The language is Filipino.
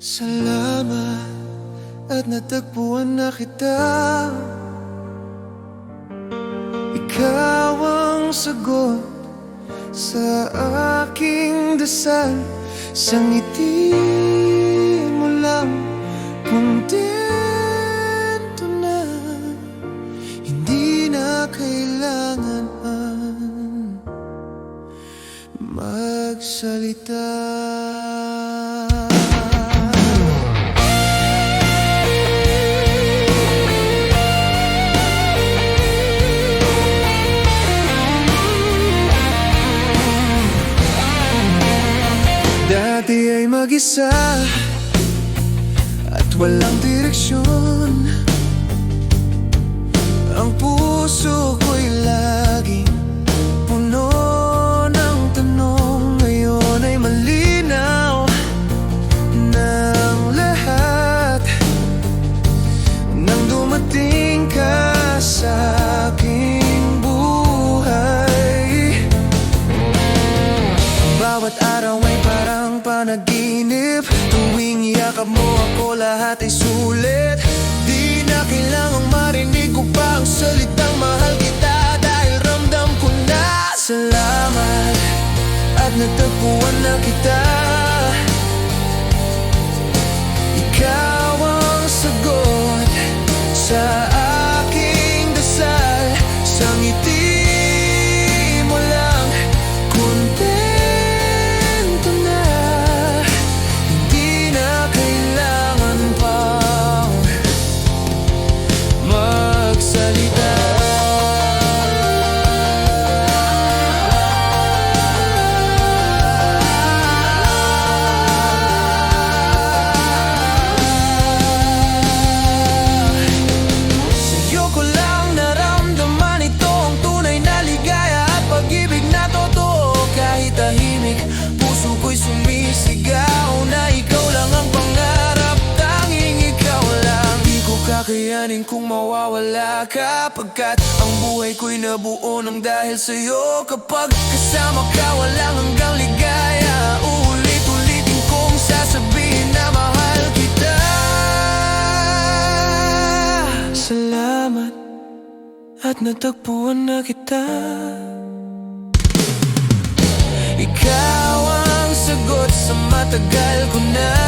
Salamat at natagpuan na kita. Ikaw ang sagot sa aking dasal. Sa ngiti mo lang kontento na Hindi na kailangan magsalita Dati ay mag-isa At walang direksyon. Ang puso ko'y laging panaginip. Tuwing yakap mo ako lahat ay sulit. Di na kailangang marinig ko pa ang salitang mahal kita Dahil ramdam ko na Salamat at natagpuan na kita kakayanin kung mawawala ka. Pagkat ang buhay ko'y nabuo ng dahil sa'yo. Kapag kasama ka, walang hanggang ligaya. Uulit-ulitin kong sasabihin na mahal kita. Salamat at natagpuan na kita. Ikaw ang sagot sa matagal ko na